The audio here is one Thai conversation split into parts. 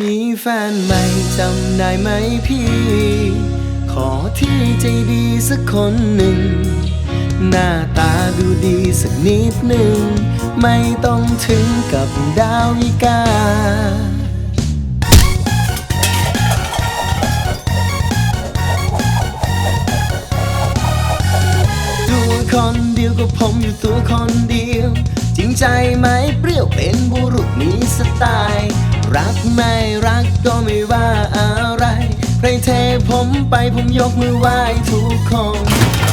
มีแฟนใหม่จำได้ไหมพี่ ขอที่ใจดีสักคนหนึ่ง หน้าตาดูดีสักนิดหนึ่ง ไม่ต้องถึงกับดาวิกาตัวคนเดียวก็ผมอยู่ตัวคนเดียว จริงใจไหมเปรี้ยวเป็นบุรุษมีสไตล์ รักไม่รักก็ไม่ว่าอะไร ใครเทผมไปผมยกมือไหว้ทุกคน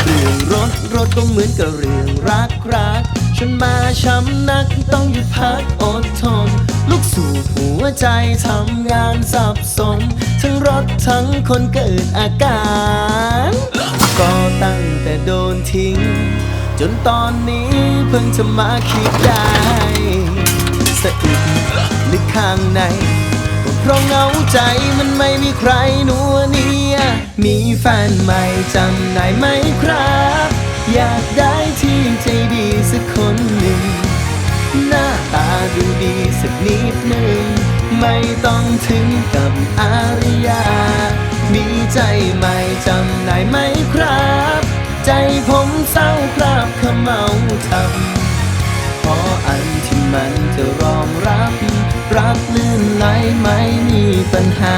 เรื่องรถรถก็เหมือนกับเรื่องรักรักฉันมาช้ำนักต้องหยุดพักอดทน ลูกสูบหัวใจทำงานสับสน ทั้งรถทั้งคนเกิดอาการ ก็ตั้งแต่โดนทิ้ง จนตอนนี้ เพิ่งจะมาคิดได้สะอึกลึกข้างในก็เพราะเหงาใจมันไม่มีใครนัวเนีย มีแฟนใหม่จำได้ไหมครับ อยากได้ที่ใจดีสักคนหนึ่ง หน้าตาดูดีสักนิดหนึ่ง ไม่ต้องถึงกับอาริยา มีใจใหม่จำได้ไหม ออันที่มันจะรองรับ รักลื่นไหลไม่มีปัญหา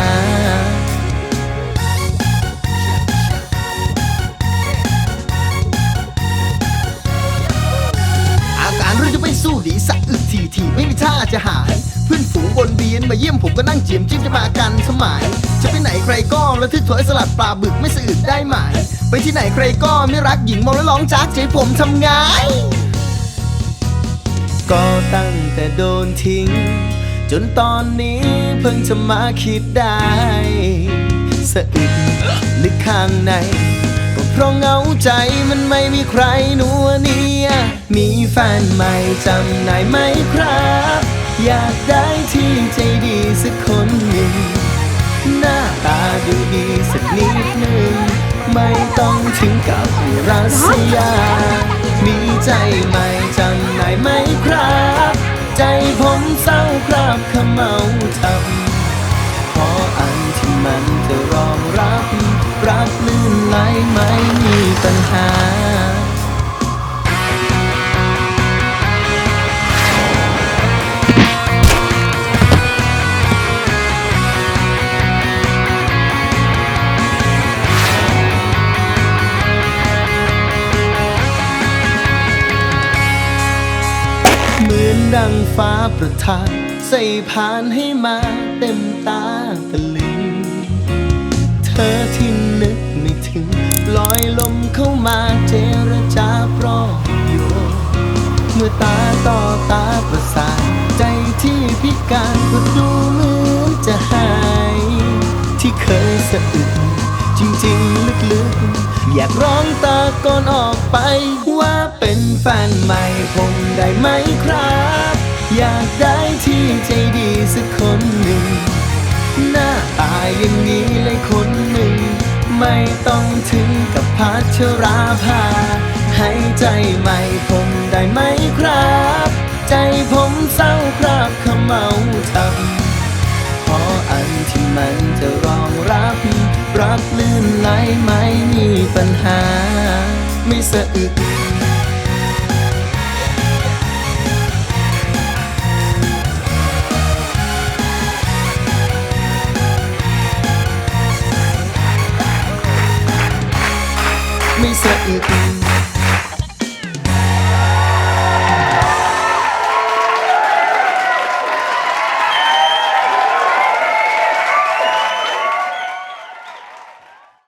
อาการเราจะไม่สู้ดีสักอึกทีทีไม่มีท่าจะหาย เพื่อนฝูงวนเวียนมาเยี่ยมผมก็นั่งเจียมจิ้มจะมากันสมัย จะไปไหนใครก็ระทึกถอยสลัดปลาบึกไม่สะอึกได้ไหมไปที่ไหนใครก็ไม่รักหญิงมองแล้วร้องจากใจผมทำไง ก็ตั้งแต่โดนทิ้ง จนตอนนี้เพิ่งจะมาคิดได้ สะอึกลึกข้างใน ก็เพราะเงาใจมันไม่มีใครนัวเนีย มีแฟนใหม่จำได้ไหมครับ อยากได้ที่ใจดีสักคนหนึ่ง หน้าตาดูดีสักนิดหนึ่ง ไม่ต้องถึงกับรัสยา มีใจใหม่จำ ไหมครับ ใจผมเศร้าครับขมเมาทำขออันที่มันจะรองรับ รักลื่นไหลไม่มีปัญหา ฟ้าประทานใส่ผ่านให้มาเต็มตาตะลึง เธอที่นึกไม่ถึง ลอยลมเข้ามาเจรจาปลอบโยนเมื่อตาต่อตาประสานใจที่พิการก็ดูเหมือนจะหาย ที่เคยสะอึกจริงๆลึกๆ อยากร้องตะโกนออกไป ว่าเป็นแฟนใหม่ผมได้ไหมครับ อยากได้ที่ใจดีสักคนหนึ่ง หน้าตาอย่างนี้เลยคนหนึ่ง ไม่ต้องถึงกับพัชราภาให้ใจใหม่ผมได้ไหมครับ ใจผมเศร้าคราบขมเมาทำขออันที่มันจะรองรับ รักลื่นไหลไม่มีปัญหา ไม่สะอึก uncertainty.